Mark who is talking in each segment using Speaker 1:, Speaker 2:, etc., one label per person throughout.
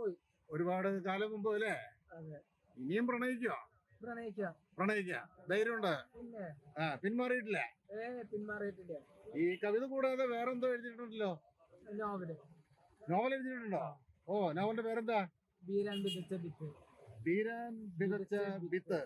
Speaker 1: പോയി.
Speaker 2: ഒരുപാട് കാലം മുമ്പ് അല്ലേ? ഇനിയും പ്രണയിക്കുക
Speaker 1: പ്രണയിക്കാം.
Speaker 2: പ്രണയിക്കുക ധൈര്യമുണ്ട്? ആ പിന്മാറിയിട്ടില്ല?
Speaker 1: പിന്മാറിയിട്ടില്ല.
Speaker 2: ഈ കവിത കൂടാതെ വേറെന്തോ എഴുതിയിട്ടുണ്ടല്ലോ?
Speaker 1: നോവൽ.
Speaker 2: നോവൽ എഴുതിയിട്ടുണ്ടോ? ഓ നോവലിന്റെ പേരെന്താ?
Speaker 1: ബീരാൻ വിധിച്ച ബിത്ത്
Speaker 2: വീരാൻ വിതച്ച വിത്ത്.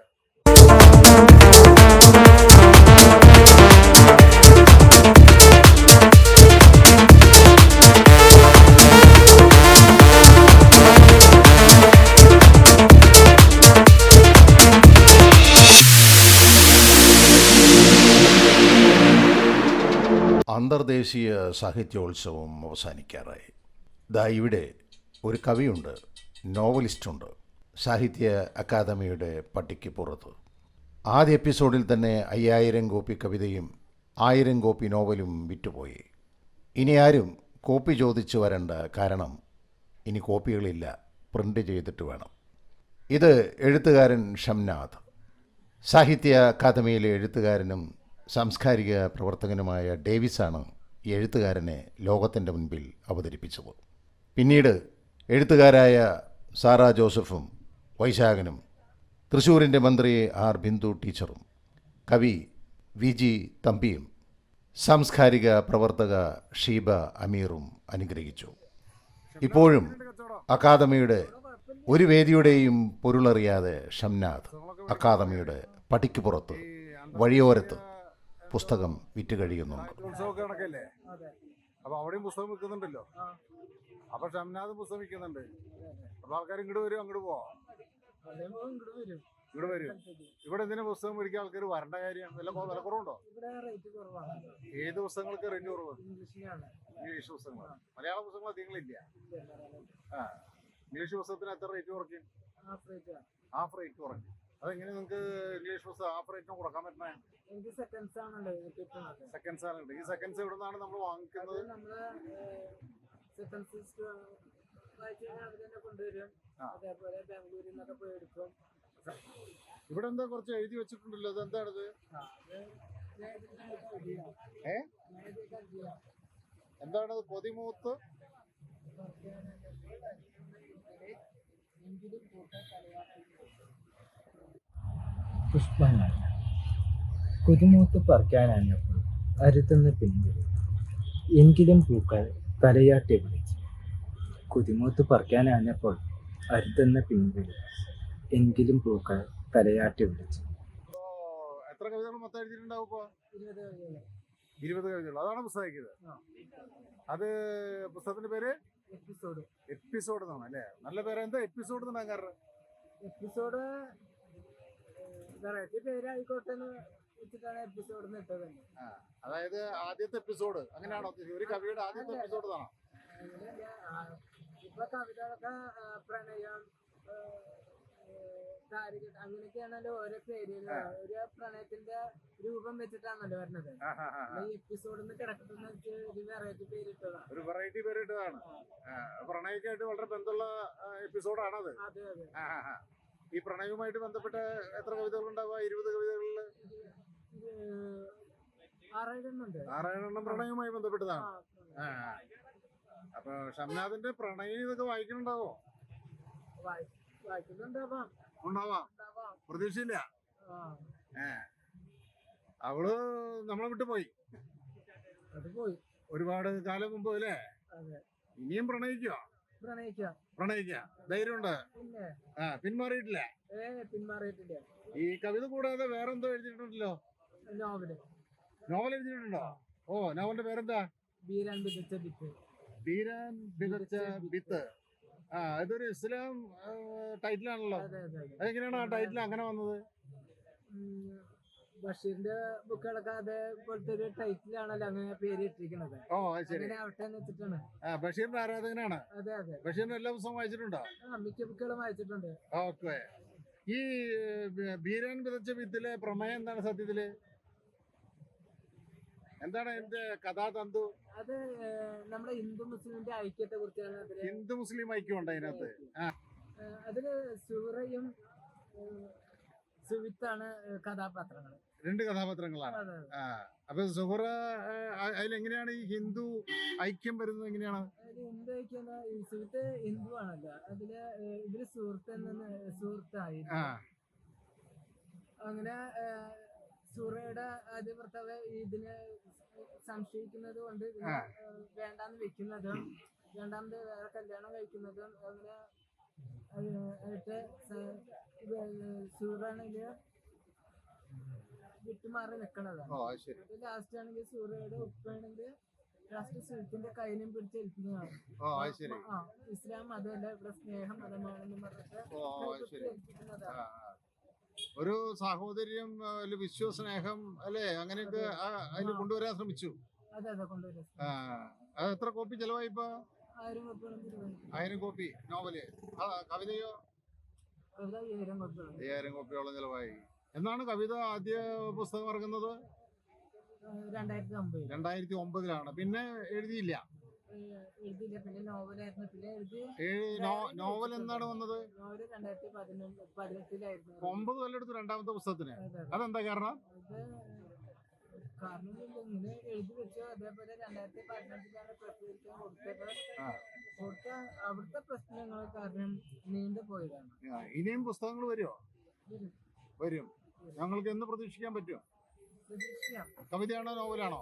Speaker 3: അന്തർദേശീയ സാഹിത്യോത്സവം അവസാനിക്കാറായി. ദാ ഇവിടെ ഒരു കവിയുണ്ട് നോവലിസ്റ്റുണ്ട് സാഹിത്യ അക്കാദമിയുടെ പട്ടിക്ക് പുറത്ത്. ആദ്യ എപ്പിസോഡിൽ തന്നെ അയ്യായിരം കോപ്പി കവിതയും ആയിരം കോപ്പി നോവലും വിറ്റുപോയി. ഇനി ആരും കോപ്പി ചോദിച്ചു വരണ്ട കാരണം ഇനി കോപ്പികളില്ല പ്രിന്റ് ചെയ്തിട്ട് വേണം. ഇത് എഴുത്തുകാരൻ ഷംനാഥ്. സാഹിത്യ അക്കാദമിയിലെ എഴുത്തുകാരനും സാംസ്കാരിക പ്രവർത്തകനുമായ ഡേവിസാണ് എഴുത്തുകാരനെ ലോകത്തിന്റെ മുൻപിൽ അവതരിപ്പിച്ചത്. പിന്നീട് എഴുത്തുകാരായ സാറാ ജോസഫും വൈശാഖനും തൃശ്ശൂരിന്റെ മന്ത്രി ആർ ബിന്ദു ടീച്ചറും കവി വി ജി തമ്പിയും സാംസ്കാരിക പ്രവർത്തക ഷീബ അമീറും അനുഗ്രഹിച്ചു. ഇപ്പോഴും അക്കാദമിയുടെ ഒരു വേദിയുടെയും പൊരുളറിയാതെ ഷംനാഥ് അക്കാദമിയുടെ പടിക്കുപുറത്ത് വഴിയോരത്ത് പുസ്തകം വിറ്റ് കഴിയുന്നുണ്ട്.
Speaker 2: അപ്പൊ അവിടെയും പുസ്തകം വിൽക്കുന്നുണ്ടല്ലോ. അപ്പൊ ഷംനാഥ് പുസ്തകം വിൽക്കുന്നുണ്ട്. അപ്പൊ ആൾക്കാർ ഇങ്ങോട്ട് വരും അങ്ങോട്ട് പോവാം.
Speaker 1: ഇവിടെ ഇങ്ങോട്ട് വരും.
Speaker 2: ഇങ്ങോട്ട് വരും ഇവിടെ എന്തിനാ പുസ്തകം മേടിക്കാൻ ആൾക്കാർ വരേണ്ട കാര്യം? വില വില കുറവുണ്ടോ?
Speaker 1: ഇവിടെ റേറ്റ് കുറവാണ്.
Speaker 2: ഏത് പുസ്തകങ്ങൾക്ക് റേറ്റ് കുറവ്? ഇംഗ്ലീഷ് പുസ്തകങ്ങൾ. മലയാള പുസ്തകങ്ങൾ അധികങ്ങളില്ല ആ. ഇംഗ്ലീഷ് പുസ്തകത്തിന് എത്ര റേറ്റ് കുറയ്ക്കും?
Speaker 1: ഹാഫ് റേറ്റ്
Speaker 2: ഹാഫ് റേറ്റ് കുറയ്ക്കും. അതെങ്ങനെ നിങ്ങൾക്ക് ഇംഗ്ലീഷ് ബസ് ഹാഫ് റേറ്റിന് കൊടുക്കാൻ പറ്റണേ
Speaker 1: എനിക്ക് സെക്കൻഡ്സ് ആണല്ലോ കിട്ടുന്നത്.
Speaker 2: സെക്കൻഡ്സ് ആണ്. ഈ സെക്കൻഡ്സ് ഇവിടെ നിന്നാണ് നമ്മൾ വാങ്ങിക്കുന്നത്?
Speaker 1: നമ്മൾ സെക്കൻഡ്സ് വായിച്ചു കഴിഞ്ഞാൽ അവർ തന്നെ കൊണ്ടുവരും. അതേപോലെ ബാംഗ്ലൂരിൽ നിന്നൊക്കെ പോയി എടുക്കും.
Speaker 2: ഇവിടെ എന്താ കുറച്ച് എഴുതി വെച്ചിട്ടുണ്ടല്ലോ. എന്താണിത്
Speaker 1: അത് അറിയാം.
Speaker 2: ഏ?
Speaker 1: ഞാൻ ഇതിനകത്ത് അറിയാം.
Speaker 2: എന്താണത് കൊതിമൂത്ത്
Speaker 1: പുഷ്പങ്ങൾ കുരുമൂത്ത് പറിക്കാനപ്പോൾ അരുതെന്ന് പിന്തിരി എങ്കിലും പൂക്കൾ തലയാട്ടി വിളിച്ചു. കുരുമൂത്ത് പറിക്കാനപ്പോൾ അരുതെന്ന് പിന്തിരി എങ്കിലും പൂക്കൾ തലയാട്ടി വിളിച്ചു.
Speaker 2: എത്ര കവിതകൾ മൊത്തം എഴുതിയിട്ടുണ്ടാവും ഇരുപത് കവിതകൾ. അതാണ് പുസ്തകം അത് പുസ്തകത്തിന്റെ പേര്?
Speaker 1: എപ്പിസോഡ്.
Speaker 2: എപ്പിസോഡ് എന്നാണ് അല്ലേ? നല്ല പേര് എന്താ എപ്പിസോഡ് എന്നാണ് കാരണം
Speaker 1: എപ്പിസോഡ് വെറൈറ്റി പേരായിക്കോട്ടെ എന്ന് വെച്ചിട്ടാണ് എപ്പിസോഡ് ഇട്ടത്. ആ,
Speaker 2: അതായത് ആദ്യത്തെ എപ്പിസോഡ് അങ്ങനെയാണോ? ഒരു കവിയുടെ ആദ്യത്തെ എപ്പിസോഡ്
Speaker 1: അങ്ങനെയല്ല, ആ, ഇപ്പൊ കവിതകളൊക്കെ ആ, പ്രണയം ആ, ഏ, താരിക അങ്ങനെയൊക്കെയാണല്ലോ ഓരോ പേരുകൾ ഒരു പ്രണയത്തിന്റെ രൂപം വെച്ചിട്ടാണല്ലോ വരുന്നത്. ഈ എപ്പിസോഡിന്ന് കിടക്കുന്ന ഒരു വെറൈറ്റി പേരിട്ടതാണ്
Speaker 2: ഒരു വെറൈറ്റി പേരിട്ടതാണ്. പ്രണയിക്കായിട്ട് വളരെ ബന്ധമുള്ള എപ്പിസോഡാണത്
Speaker 1: അതെ അതെ.
Speaker 2: ഈ പ്രണയവുമായിട്ട് ബന്ധപ്പെട്ട എത്ര കവിതകൾ ഉണ്ടാവുക ഇരുപത് കവിതകളിൽ
Speaker 1: ആറേഴെണ്ണുണ്ട്
Speaker 2: നാരായണെണ്ണം പ്രണയവുമായി ബന്ധപ്പെട്ടതാണ്. അപ്പൊ ഷംനാഥിന്റെ പ്രണയം ഇതൊക്കെ വായിക്കുന്നുണ്ടാവോ?
Speaker 1: വായി- വായിക്കുന്നുണ്ടാവാം
Speaker 2: ഉണ്ടാവാം. പ്രതീക്ഷയില്ല. അവൾ നമ്മളെ വിട്ടു പോയി. ഒരുപാട് കാലം മുമ്പ് അല്ലേ? ഇനിയും പ്രണയിക്കുക
Speaker 1: പ്രണയിക്കാം
Speaker 2: പ്രണയിക്കുക ധൈര്യമുണ്ട്? ആ പിന്മാറിയിട്ടില്ല.
Speaker 1: പിന്മാറിയിട്ടില്ല.
Speaker 2: ഈ കവിത കൂടാതെ വേറെന്തോ എഴുതിയിട്ടുണ്ടല്ലോ?
Speaker 1: നോവൽ.
Speaker 2: നോവൽ എഴുതിയിട്ടുണ്ടോ? ഓ നോവലിന്റെ പേരെന്താ?
Speaker 1: ബീരാൻ വിധിച്ച ബിത്ത്
Speaker 2: വീരാൻ വിതച്ച വിത്ത്. ആ ഇതൊരു ഇസ്ലാം ടൈറ്റിലാണല്ലോ.
Speaker 1: അതെ അതെ അതെ.
Speaker 2: അതെങ്ങനെയാണ് ആ ടൈറ്റിൽ അങ്ങനെ വന്നത്?
Speaker 1: ബഷീറിന്റെ ബുക്കുകളൊക്കെ അതേപോലത്തെ ഒരു ടൈറ്റിലാണല്ലോ അങ്ങനെ പേര് ഇട്ടിരിക്കുന്നത്
Speaker 2: ഓ അത് ശരി.
Speaker 1: അങ്ങനെ ആവട്ടെ എന്ന് വെച്ചിട്ടാണ്.
Speaker 2: ആ ബഷീറിന്റെ ആരാധകനാണ്?
Speaker 1: അതെ അതെ.
Speaker 2: ബഷീറിന്റെ എല്ലാ പുസ്തകം വായിച്ചിട്ടുണ്ടോ?
Speaker 1: ആ മിക്ക ബുക്കുകളും വായിച്ചിട്ടുണ്ട്.
Speaker 2: ഓക്കെ. ഈ ബീരാൻ വിതച്ച വിത്തിലെ പ്രമേയം എന്താണ് സത്യത്തിൽ? എന്താണ് അതിന്റെ കഥാതന്തു?
Speaker 1: അത് നമ്മുടെ ഹിന്ദു മുസ്ലിമിന്റെ ഐക്യത്തെ കുറിച്ചാണ് അതിൽ.
Speaker 2: ഹിന്ദു മുസ്ലിം ഐക്യം ഉണ്ട് അതിനകത്ത്. ആ.
Speaker 1: അതിൽ സൂറയും സുവിത്താണ് കഥാപാത്രങ്ങൾ
Speaker 2: രണ്ട് കഥാപാത്രങ്ങളാണ്. ആ അപ്പൊ സുഹറ അതിലെങ്ങനെയാണ് ഈ ഹിന്ദു ഐക്യം വരുന്നത് എങ്ങനെയാണ്?
Speaker 1: ഹിന്ദു ഐക്യം സുഹൃത്ത് ഹിന്ദു ആണല്ലോ. അതിൽ ഇവർ സുഹൃത്ത് സുഹൃത്തായി അങ്ങനെ സുഹറയുടെ ആദ്യ ഭർത്താവ് ഇതിനെ സംശയിക്കുന്നത് കൊണ്ട് വേണ്ടാന്ന് വെക്കുന്നതും രണ്ടാമത് വേറെ കല്യാണം കഴിക്കുന്നതും അങ്ങനെ ആയിട്ട് സൂറാണെങ്കിൽ വിട്ടുമാറി നിക്കണതാണ്. ലാസ്റ്റ് ആണെങ്കിൽ സൂര്യയുടെ ഉപ്പാണെങ്കിൽ ലാസ്റ്റ് സുഹൃത്തിന്റെ കയ്യിലും പിടിച്ച് ഏൽപ്പിക്കുന്നതാണ്. ആ ഇസ്ലാം മതമല്ല ഇവിടെ സ്നേഹം മതമാണെന്ന് പറഞ്ഞിട്ട് ഏൽപ്പിക്കുന്നതാണ്.
Speaker 2: ഒരു സാഹോദര്യം വിശ്വസ്നേഹം അല്ലേ അങ്ങനെയൊക്കെ അതിൽ. കൊണ്ടുവരാൻ ശ്രമിച്ചു?
Speaker 1: അതെ അതെ
Speaker 2: എത്ര കോപ്പി ചെലവായി ഇപ്പൊ?
Speaker 1: ആയിരം
Speaker 2: കോപ്പി നോവൽ. കവിതയോ?
Speaker 1: കവിത ഏഴായിരം
Speaker 2: കോപ്പിയോളം ചെലവായി. എന്നാണ് കവിത ആദ്യ പുസ്തകം ഇറങ്ങുന്നത്?
Speaker 1: രണ്ടായിരത്തി
Speaker 2: ഒമ്പതിലാണ് പിന്നെ എഴുതിയില്ല. നോവൽ എന്നാണ് വന്നത്? ഒമ്പത് കൊല്ലെടുത്ത് രണ്ടാമത്തെ പുസ്തകത്തിന്.
Speaker 1: അതെ, അതെ.
Speaker 2: അതെന്താ കാരണം?
Speaker 1: കാരണം ഇങ്ങനെ എഴുതി വെച്ചു. അതേപോലെ രണ്ടായിരത്തി പതിനെട്ടിലാണ് പ്രസിദ്ധീകരിക്കാൻ കൊടുത്തത്. കൊടുത്ത അവിടുത്തെ പ്രശ്നങ്ങൾ കാരണം നീണ്ടു പോയതാണ്
Speaker 2: ഇനിയും പുസ്തകങ്ങൾ വരുമോ വരും. ഞങ്ങൾക്ക് എന്ന് പ്രതീക്ഷിക്കാൻ പറ്റും കവിതയാണോ നോവലാണോ?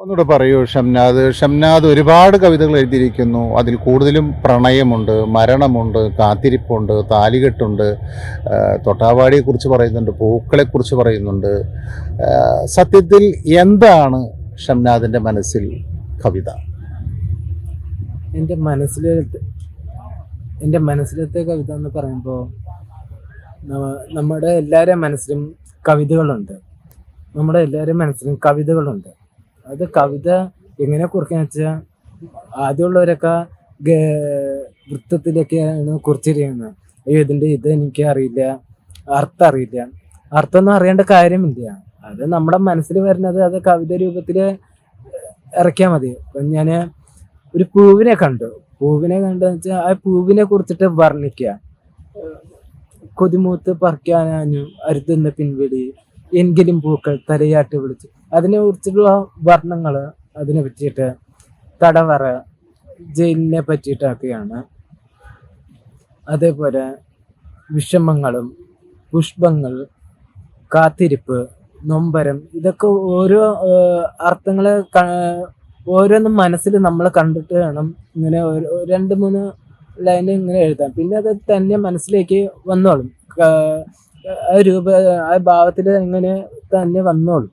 Speaker 3: ഒന്നുകൂടെ പറയൂ ഷംനാദ്. ഷംനാദ് ഒരുപാട് കവിതകൾ എഴുതിയിരിക്കുന്നു. അതിൽ കൂടുതലും പ്രണയമുണ്ട് മരണമുണ്ട് കാത്തിരിപ്പുണ്ട് താലികെട്ടുണ്ട് തൊട്ടാവാടിയെക്കുറിച്ച് പറയുന്നുണ്ട് പൂക്കളെക്കുറിച്ച് പറയുന്നുണ്ട്. സത്യത്തിൽ എന്താണ് ഷംനാദിന്റെ മനസ്സിൽ കവിത?
Speaker 1: എന്റെ മനസ്സിലെ എന്റെ മനസ്സിലത്തെ കവിത എന്ന് പറയുമ്പോൾ നമ്മുടെ എല്ലാവരുടെ മനസ്സിലും കവിതകളുണ്ട്. നമ്മുടെ എല്ലാവരുടെ മനസ്സിലും കവിതകളുണ്ട്. അത് കവിത എങ്ങനെ കുറിക്കാന്ന് വെച്ചാൽ ആദ്യമുള്ളവരൊക്കെ വൃത്തത്തിലൊക്കെയാണ് കുറിച്ചിരിക്കുന്നത്. അയ്യോ ഇതിന്റെ ഇത് എനിക്ക് അറിയില്ല അർത്ഥം അറിയില്ല അർത്ഥമൊന്നും അറിയേണ്ട കാര്യമില്ല. അത് നമ്മുടെ മനസ്സിൽ വരുന്നത് അത് കവിത രൂപത്തിൽ ഇറക്കിയാൽ മതി. ഞാൻ ഒരു പൂവിനെ കണ്ടു. പൂവിനെ കണ്ടെന്ന് വെച്ചാൽ ആ പൂവിനെ കുറിച്ചിട്ട് വർണിക്കുക കൊതിമൂത്ത് പറിക്കാനും അരുതുന്ന പിൻവിളി എങ്കിലും പൂക്കൾ തലയാട്ട് വിളിച്ചു. അതിനെ കുറിച്ചുള്ള വർണങ്ങൾ അതിനെ പറ്റിയിട്ട് തടവറ ജയിലിനെ പറ്റിയിട്ടൊക്കെയാണ് അതേപോലെ വിഷമങ്ങളും പുഷ്പങ്ങൾ കാത്തിരിപ്പ് നൊമ്പരം ഇതൊക്കെ ഓരോ അർത്ഥങ്ങൾ ഓരോന്നും മനസ്സിൽ നമ്മൾ കണ്ടിട്ട് വേണം ഇങ്ങനെ രണ്ട് മൂന്ന് ലൈൻ ഇങ്ങനെ എഴുതാം. പിന്നെ അത് തന്നെ മനസ്സിലേക്ക് വന്നോളും. ആ രൂപ ആ ഭാവത്തിൽ ഇങ്ങനെ തന്നെ വന്നോളും.